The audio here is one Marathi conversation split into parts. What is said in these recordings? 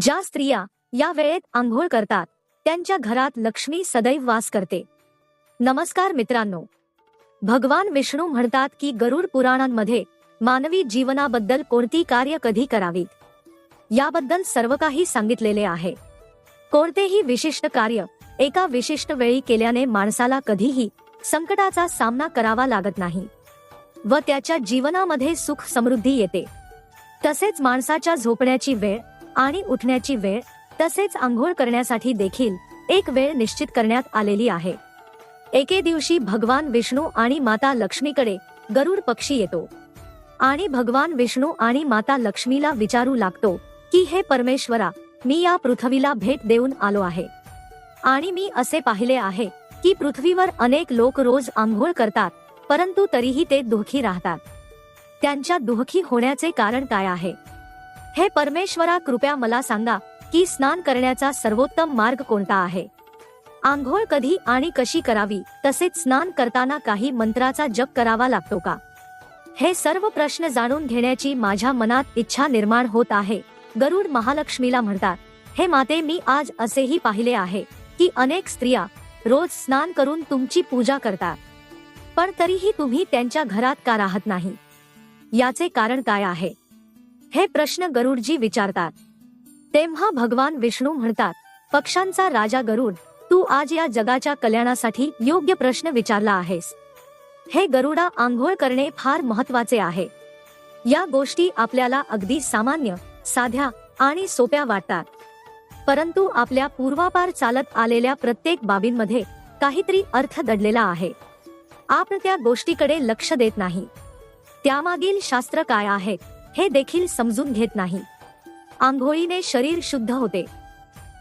ज्या स्त्रिया या वेळेत आंघोळ करतात त्यांच्या घरात लक्ष्मी सदैव वास करते. नमस्कार मित्रांनो. भगवान विष्णू म्हणतात की गरुड पुराणांमध्ये मानवी जीवनाबद्दल कोणती कार्य कधी करावीत? याबद्दल सर्व काही सांगितलेले आहे. कोणतेही विशिष्ट कार्य एका विशिष्ट वेळी केल्याने माणसाला कधीही संकटाचा सामना करावा लागत नाही व त्याच्या जीवनामध्ये सुख समृद्धी येते. तसेच माणसाच्या झोपण्याची वेळ आणि उठण्याची वेळ तसेच आंघोळ करण्यासाठी देखील एक वेळ निश्चित करण्यात आलेली आहे. एके दिवशी भगवान विष्णू आणि माता लक्ष्मीकडे गरुड पक्षी येतो. आणि भगवान विष्णू आणि माता लक्ष्मीला विचारू लागतो की हे परमेश्वरा मी या पृथ्वीला भेट देऊन आलो आहे. आणि मी असे पाहिले आहे की पृथ्वीवर अनेक लोक रोज आंघोळ करतात परंतु तरीही ते दुःखी राहतात. त्यांच्या दुःखी होण्याचे कारण काय आहे? हे परमेश्वरा कृपया मला सांगा की स्नान करण्याचा सर्वोत्तम मार्ग कोणता आहे? आंघोळ कधी आणि कशी करावी? तसेच स्नान करताना काही मंत्राचा जप करावा लागतो का? हे सर्व प्रश्न जाणून घेण्याची माझ्या मनात इच्छा निर्माण होत आहे. गरुड महालक्ष्मीला म्हणतात हे माते मी आज असेही पाहिले आहे की अनेक स्त्रिया रोज स्नान करून तुमची पूजा करतात. पण तरीही तुम्ही त्यांच्या घरात का राहत नाही? याचे कारण काय आहे? हे प्रश्न गरुडजी विचारतात. तेव्हा भगवान विष्णू म्हणतात पक्षांचा राजा गरुड तू आज या जगाच्या कल्याणासाठी योग्य प्रश्न विचारला आहेस. हे गरुडा आंघोळ करणे फार महत्त्वाचे आहे. या गोष्टी आपल्याला अगदी सामान्य साध्या आणि सोप्या वाटतात. परंतु आपल्या पूर्वापार चालत आलेल्या प्रत्येक बाबींमध्ये काहीतरी अर्थ दडलेला आहे. आपण त्या गोष्टीकडे लक्ष देत नाही. त्यामागील शास्त्र काय आहे? हे देखील समजून घेत नाही. आंघोळीने शरीर शुद्ध होते.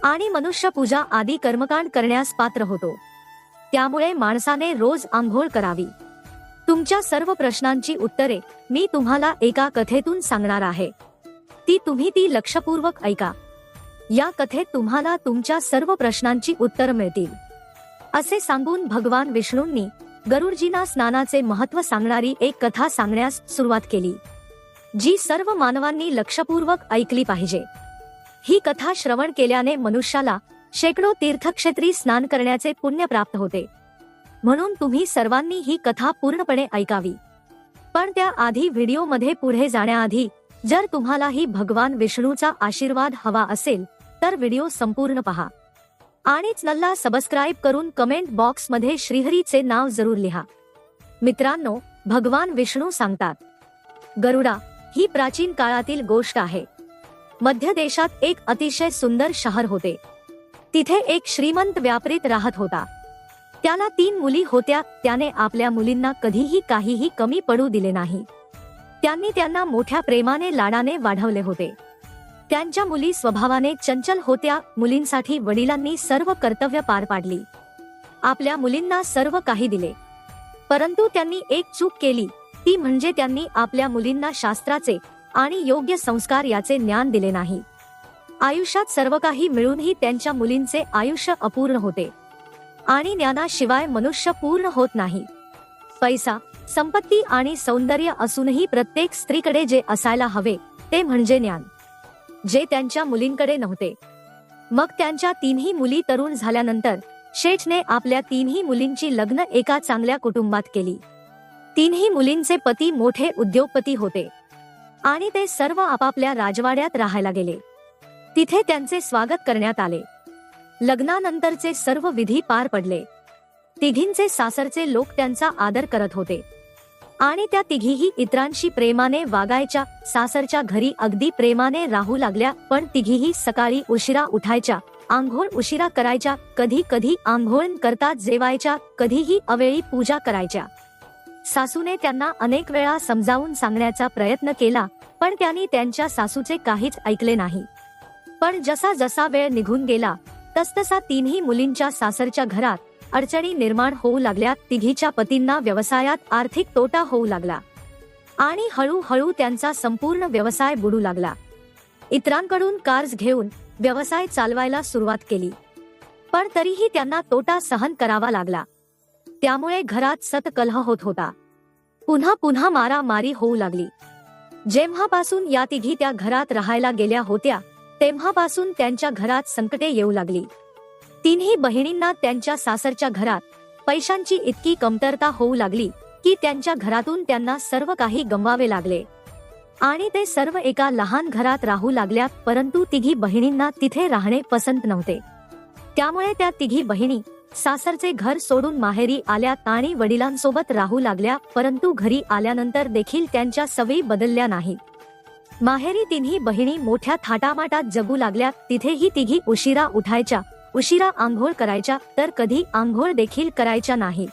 आणि मनुष्य पूजा आदी कर्मकांड करण्यास पात्र होतो. त्यामुळे माणसाने रोज आंघोळ करावी. तुमच्या सर्व प्रश्नांची उत्तरे मी तुम्हाला एका कथेतून सांगणार आहे. ती तुम्ही ती लक्षपूर्वक ऐका. या कथेत तुम्हाला तुमच्या सर्व प्रश्नांची उत्तर मिळतील. असे सांगून भगवान विष्णूंनी गरुडजींना स्नानाचे महत्त्व सांगणारी एक कथा सांगण्यास सुरुवात केली. जी सर्व मानवांनी लक्षपूर्वक ऐकली पाहिजे. ही कथा श्रवण केल्याने मनुष्याला शेकडो तीर्थक्षेत्री स्नान करण्याचे पुण्य प्राप्त होते. म्हणून तुम्ही सर्वांनी ही कथा पूर्णपणे ऐकावी. पण त्या आधी व्हिडिओमध्ये पुढे जाण्याआधी जर तुम्हालाही भगवान विष्णूचा आशीर्वाद हवा असेल तर व्हिडिओ संपूर्ण पहा. आणि चॅनलला सबस्क्राईब करून कमेंट बॉक्समध्ये श्रीहरीचे नाव जरूर लिहा. मित्रांनो भगवान विष्णू सांगतात गरुडा ही प्राचीन काळातील गोष्ट आहे. मध्य देशात एक अतिशय सुंदर शहर होते. तिथे एक श्रीमंत व्यापारीत राहत होता. त्याला तीन मुली होत्या त्याने आपल्या मुलींना कधीही काहीही कमी पडू दिले नाही. त्यांनी त्यांना मोठ्या प्रेमाने लाडाने वाढवले होते. त्यांच्या मुली स्वभावाने चंचल होत्या मुलींसाठी वडिलांनी सर्व कर्तव्य पार पाडली. आपल्या मुलींना सर्व काही दिले. परंतु त्यांनी एक चूक केली ती म्हणजे त्यांनी आपल्या मुलींना शास्त्राचे आणि योग्य संस्कार याचे ज्ञान दिले नाही. आयुष्यात सर्व काही मिळूनही त्यांच्या मुलींचे आयुष्य अपूर्ण होते. आणि ज्ञानाशिवाय मनुष्य पूर्ण होत नाही. पैसा संपत्ती आणि सौंदर्य असूनही प्रत्येक स्त्रीकडे जे असायला हवे ते म्हणजे ज्ञान. जे त्यांच्या मुलींकडे नव्हते. मग त्यांच्या तीनही मुली तरुण झाल्यानंतर शेठने आपल्या तीनही मुलींची लग्न एका चांगल्या कुटुंबात केली. तीनही मुलींचे पती मोठे उद्योगपती होते. आणि ते सर्व आपापल्या राजवाड्यात राहायला गेले. तिथे त्यांचे स्वागत करण्यात आले. लग्नानंतरचे सर्व विधी पार पडले. तिघींचे सासरचे लोक त्यांचा आदर करत होते. आणि त्या तिघीही इतरांशी प्रेमाने वागायच्या सासरच्या घरी अगदी प्रेमाने राहू लागल्या पण तिघीही सकाळी उशिरा उठायच्या आंघोळ उशिरा करायच्या कधी कधी आंघोळ करता जेवायच्या कधीही अवेळी पूजा करायच्या. सासूने त्यांना अनेक वेळा समजावून सांगण्याचा प्रयत्न केला पण त्यांनी त्यांच्या सासूचे काहीच ऐकले नाही. पण जसा जसा वेळ निघून गेला तसतसा तीनही मुलींच्या सासरच्या घरात अडचणी निर्माण होऊ लागल्या तिघीच्या पतींना व्यवसायात आर्थिक तोटा होऊ लागला. आणि हळूहळू त्यांचा संपूर्ण व्यवसाय बुडू लागला. इतरांकडून कार्ज घेऊन व्यवसाय चालवायला सुरुवात केली. पण तरीही त्यांना तोटा सहन करावा लागला. त्यामुळे घरात सतकलह होत होता. पुन्हा पुन्हा मारामारी होऊ लागली. जेव्हापासून या तिघी त्या घरात राहायला गेल्या होत्या तेव्हापासून त्यांच्या घरात संकटे येऊ लागली. तिन्ही बहिणींना त्यांच्या सासरच्या घरात पैशांची इतकी कमतरता होऊ लागली की त्यांच्या घरातून त्यांना सर्व काही गमवावे लागले. आणि ते सर्व एका लहान घरात राहू लागल्या परंतु तिघी बहिणींना तिथे राहणे पसंत नव्हते. त्यामुळे त्या तिघी बहिणी सासरचे घर सोडून माहेरी आल्या आणि वडिलांसोबत राहू लागल्या परंतु घरी आल्यानंतर देखील त्यांच्या सवयी बदलल्या नाहीत माहेरी तिन्ही बहिणी मोठ्या थाटामाटात जगू लागल्या तिथेही तिघी उशिरा उठायच्या. उशिरा आंघोळ करायच्या तर कधी आंघोळ देखील करायच्या नाही.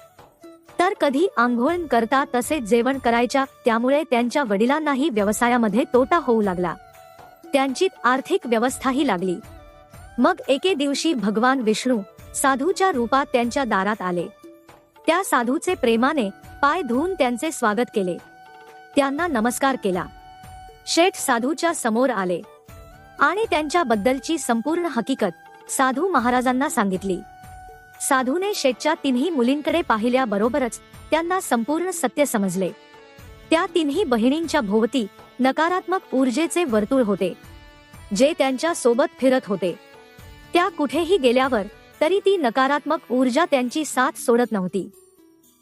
तर कधी आंघोळ करता तसे जेवण करायच्या त्यामुळे त्यांच्या वडिलांनाही व्यवसायामध्ये तोटा होऊ लागला. त्यांची आर्थिक व्यवस्थाही लागली. मग एके दिवशी भगवान विष्णू साधूच्या रूपात त्यांच्या दारात आले. त्या साधूचे प्रेमाने पाय धुवून त्यांचे स्वागत केले. त्यांना नमस्कार केला. शेठ साधूच्या समोर आले. आणि त्यांच्या बद्दलची संपूर्ण हकीकत साधू महाराजांना सांगितली. साधूने शेठच्या तिन्ही मुलींकडे पाहिल्याबरोबरच त्यांना संपूर्ण सत्य समजले. त्या तिन्ही बहिणींच्या भोवती नकारात्मक ऊर्जेचे वर्तुळ होते. जे त्यांच्यासोबत फिरत होते. त्या कुठेही गेल्यावर तरी ती नकारात्मक ऊर्जा त्यांची साथ सोडत नव्हती.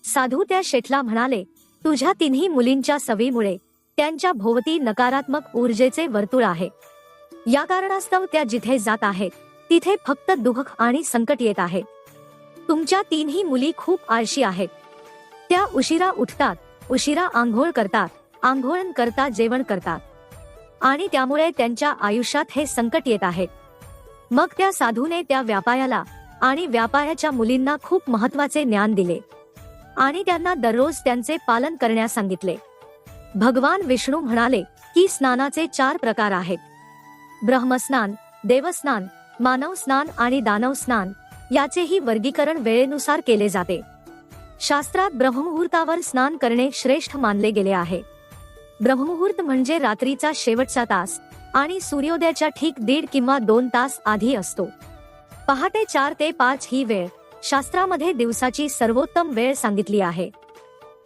साधू त्या शेठला म्हणाले तुझ्या तिन्ही मुलींच्या सवयीमुळे त्यांच्या भोवती नकारात्मक ऊर्जेचे वर्तुळ आहे. या कारणास्तव त्या जिथे जात आहेत तिथे फक्त दुःख आणि संकट येत आहे. तुमच्या तीनही मुली खूप आळशी आहेत. त्या उशिरा उठतात उशिरा आंघोळ करतात आंघोळण करता जेवण करतात. आणि त्यामुळे त्यांच्या आयुष्यात हे संकट येत आहे. मग त्या साधूने त्या व्यापायाला आणि व्यापाराच्या मुलींना खूप महत्त्वाचे ज्ञान दिले. आणि त्यांना दररोज त्यांचे पालन करण्यास सांगितले. भगवान विष्णू म्हणाले की स्नानाचे चार प्रकार आहेत. ब्रह्मस्नान देवस्नान मानव स्नान आणि दानव स्नान याचेही वर्गीकरण वेळेनुसार केले जाते. शास्त्रात ब्रह्ममुहूर्तावर स्नान करणे श्रेष्ठ मानले गेले आहे. ब्रह्ममुहूर्त म्हणजे रात्रीचा शेवटचा तास आणि सूर्योदयाच्या ठीक दीड किंवा दोन तास आधी असतो. पहाटे चार ते पाच ही वेळ शास्त्रामध्ये दिवसाची सर्वोत्तम वेळ सांगितली आहे.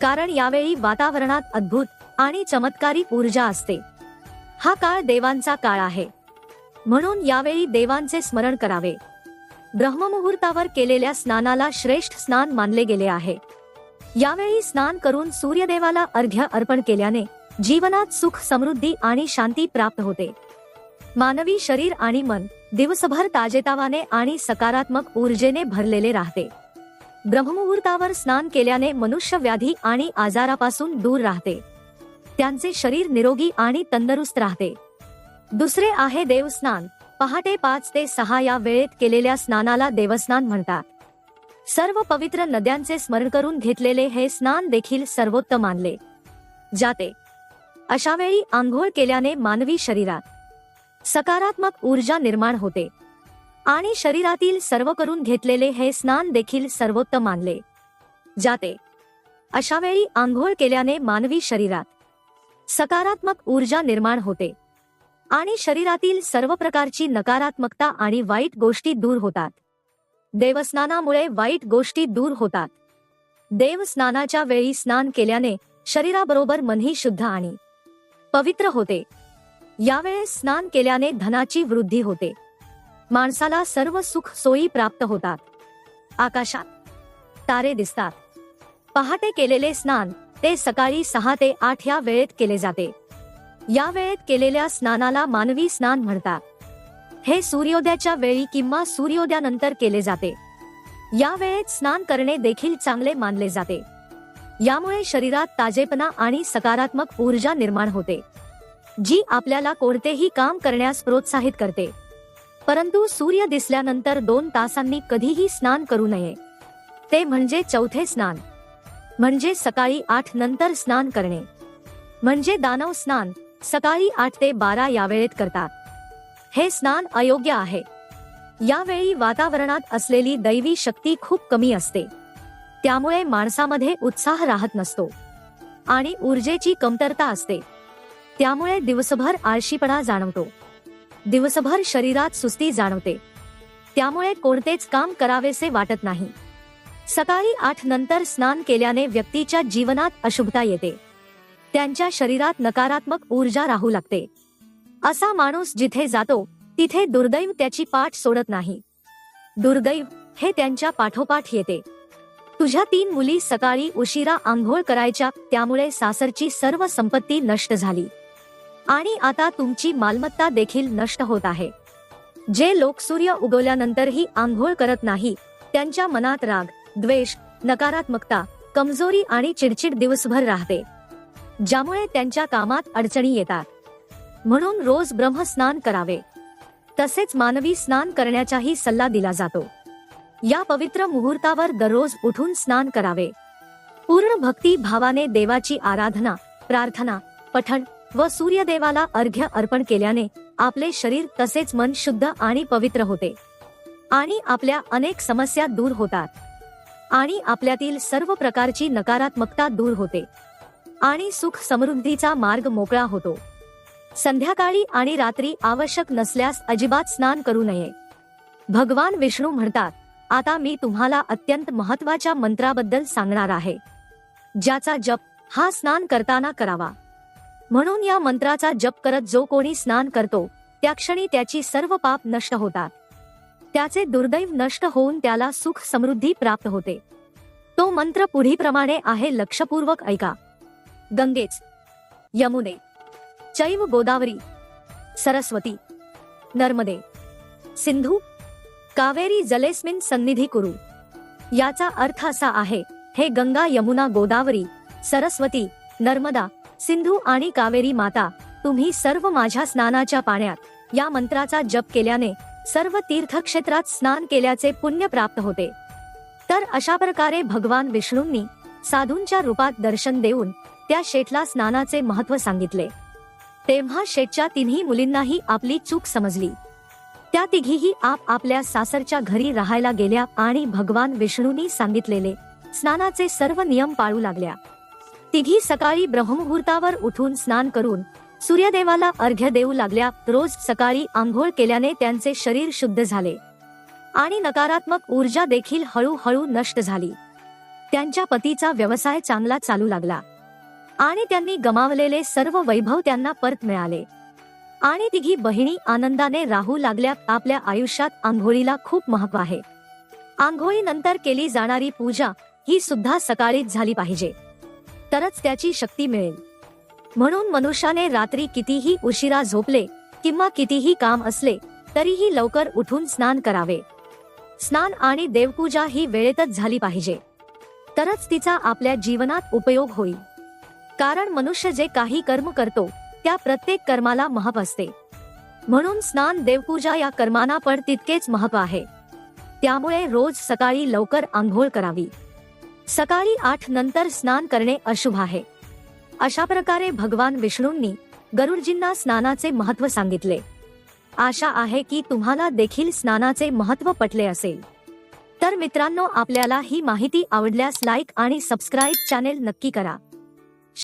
कारण यावेळी वातावरणात अद्भुत आणि चमत्कारी ऊर्जा असते. हा काळ देवांचा काळ आहे. म्हणून यावेळी देवांचे स्मरण करावे. ब्रह्ममुहूर्तावर केलेल्या स्नानाला श्रेष्ठ स्नान मानले गेले आहे. यावेळी स्नान करून सूर्यदेवाला अर्घ्य अर्पण केल्याने जीवनात सुख समृद्धी आणि शांती प्राप्त होते. मानवी शरीर आणि मन दिवसभर ताजेतावाने आणि सकारात्मक ऊर्जेने भरलेले राहते. ब्रह्ममुहूर्तावर स्नान केल्याने मनुष्य व्याधी आणि आजारापासून दूर राहते. त्यांचे शरीर निरोगी आणि तंदुरुस्त राहते. दुसरे आहे देवस्नान पहाटे पाच ते सहा या वेळेत केलेल्या स्नानाला देवस्नान म्हणतात. सर्व पवित्र नद्यांचे स्मरण करून घेतलेले हे स्नान देखील सर्वोत्तम मानले जाते. अशा वेळी आंघोळ केल्याने मानवी शरीरात सकारात्मक ऊर्जा निर्माण होते. आणि शरीरातील सर्व करून घेतलेले हे स्नान देखील सर्वोत्तम मानले. जाते. अशा वेळी आंघोळ केल्याने मानवी शरीरात सकारात्मक ऊर्जा निर्माण होते. आणि शरीरातील सर्व प्रकारची नकारात्मकता आणि वाईट गोष्टी दूर होतात. देवस्नानामुळे वाईट गोष्टी दूर होतात. देवस्नानाच्या वेळी स्नान केल्याने शरीराबरोबर मनही शुद्ध आणि पवित्र होते. यावेळेस स्नान केल्याने धनाची वृद्धी होते. माणसाला सर्व सुख सोयी प्राप्त होतात. आकाशात तारे दिसतात. पहाटे केलेले स्नान ते सकाळी सहा ते आठ या वेळेत केले जाते. या वेळेत केलेल्या स्नानाला मानवी स्नान म्हणतात. हे सूर्योदयाच्या वेळी किंवा सूर्योदयानंतर केले जाते. या वेळेत स्नान करणे देखील चांगले मानले जाते. यामुळे शरीरात ताजेपणा आणि सकारात्मक ऊर्जा निर्माण होते. जी आपल्याला कोणतेही काम करण्यास प्रोत्साहित करते. परंतु सूर्य दिसल्यानंतर दोन तासांनी कधीही स्नान करू नये. ते म्हणजे चौथे स्नान. म्हणजे सकाळी आठ नंतर स्नान करणे. म्हणजे दानव स्नान सकाळी आठ ते बारा यावेळेत करतात. हे स्नान अयोग्य आहे. यावेळी वातावरणात असलेली दैवी शक्ती खूप कमी असते. त्यामुळे माणसामध्ये उत्साह राहत नसतो. आणि ऊर्जेची कमतरता असते. त्यामुळे दिवसभर आळशीपणा जाणवतो. दिवसभर शरीरात सुस्ती जाणवते. त्यामुळे कोणतेच काम करावेसे वाटत नाही. सकाळी आठ नंतर स्नान केल्याने व्यक्तीच्या जीवनात अशुभता येते. त्यांच्या शरीरात नकारात्मक ऊर्जा राहू लागते. असा माणूस जिथे जातो तिथे दुर्दैव त्याची पाठ सोडत नाही. दुर्दैव हे त्यांच्या पाठोपाठ येते. तुझ्या तीन मुली सकाळी उशिरा आंघोळ करायच्या त्यामुळे सासरची सर्व संपत्ती नष्ट झाली. आणि आता तुमची मालमत्ता देखील नष्ट होत आहे. जे लोक सूर्य उगवल्यानंतरही आंघोळ करत नाही त्यांच्या मनात राग द्वेष नकारात्मकता कमजोरी आणि चिडचिड दिवसभर राहते. ज्यामुळे त्यांच्या कामात अडचणी येतात. म्हणून रोज ब्रह्मस्नान करावे. तसेच मानवी स्नान करण्याचाही सल्ला दिला जातो. या पवित्र मुहूर्तावर दररोज उठून स्नान करावे. पूर्ण भक्ती भावाने देवाची आराधना प्रार्थना पठण व सूर्यदेवाला अर्घ्य अर्पण केल्याने आपले शरीर तसेच मन शुद्ध आणि पवित्र होते. आणि आपल्या अनेक समस्या दूर होतात. आणि आपल्यातील सर्व प्रकारची नकारात्मकता दूर होते. आणि सुख समृद्धीचा मार्ग मोकळा होतो. संध्याकाळी आणि रात्री आवश्यक नसल्यास अजिबात स्नान करू नये. भगवान विष्णू म्हणतात आता मी तुम्हाला अत्यंत महत्त्वाच्या मंत्राबद्दल सांगणार आहे. ज्याचा जप हा स्नान करताना करावा. म्हणून या मंत्राचा जप करत जो कोणी स्नान करतो त्या क्षणी त्याची सर्व पाप नष्ट होतात. त्याचे दुर्दैव नष्ट होऊन त्याला सुख समृद्धी प्राप्त होते. तो मंत्र पुढीप्रमाणे आहे लक्षपूर्वक ऐका. गंगेच. यमुने. चैव गोदावरी. सरस्वती. नर्मदे. सिंधू. कावेरी जलेस्मिन सन्निधी कुरु. याचा अर्थ असा आहे हे गंगा यमुना गोदावरी सरस्वती नर्मदा सिंधू आणि कावेरी माता तुम्ही सर्व माझ्या स्नानाच्या पाण्यात या मंत्राचा जप केल्याने सर्व तीर्थक्षेत्रात स्नान केल्याचे पुण्य प्राप्त होते. तर अशा प्रकारे भगवान विष्णूंनी साधूंच्या रूपात दर्शन देऊन त्या शेठला स्नानाचे महत्त्व सांगितले. तेव्हा शेठच्या तिन्ही मुलींनाही आपली चूक समजली. त्या तिघीही आप आपल्या सासरच्या घरी राहायला गेल्या आणि भगवान विष्णूंनी सांगितलेले स्नानाचे सर्व नियम पाळू लागल्या. तिघी सकाळी ब्रह्ममुहूर्तावर उठून स्नान करून सूर्यदेवाला अर्घ्य देऊ लागल्या. रोज सकाळी आंघोळ केल्याने त्यांचे शरीर शुद्ध झाले आणि नकारात्मक ऊर्जा देखील हळूहळू नष्ट झाली. त्यांच्या पतीचा व्यवसाय चांगला चालू लागला आणि त्यांनी गमावलेले सर्व वैभव त्यांना परत मिळाले. आणि तिघी बहिणी आनंदाने राहू लागल्या. आपल्या आयुष्यात आंघोळीला खूप महत्त्व आहे. आंघोळीनंतर केली जाणारी पूजा ही सुद्धा सकाळीच झाली पाहिजे. तरच त्याची शक्ती मिळेल. म्हणून मनुष्याने रात्री कितीही उशिरा झोपले किंवा कितीही काम असले तरीही लवकर उठून स्नान करावे. स्नान आणि देवपूजा ही वेळेतच झाली पाहिजे. तरच तिचा आपल्या जीवनात उपयोग होईल. कारण मनुष्य जे काही कर्म करतो त्या प्रत्येक कर्माला महत्त्व असते. म्हणून स्नान देवपूजा या कर्मांना पण तितकेच महत्त्व आहे. त्यामुळे रोज सकाळी लवकर आंघोळ करावी. सकाळी आठ नंतर स्नान करणे अशुभ आहे. अशा प्रकारे भगवान विष्णूंनी गरुडजींना स्नानाचे महत्त्व सांगितले. आशा आहे की तुम्हाला देखील स्नानाचे महत्त्व पटले असेल. तर मित्रांनो आपल्याला ही माहिती आवडल्यास लाईक आणि सबस्क्राईब चॅनेल नक्की करा.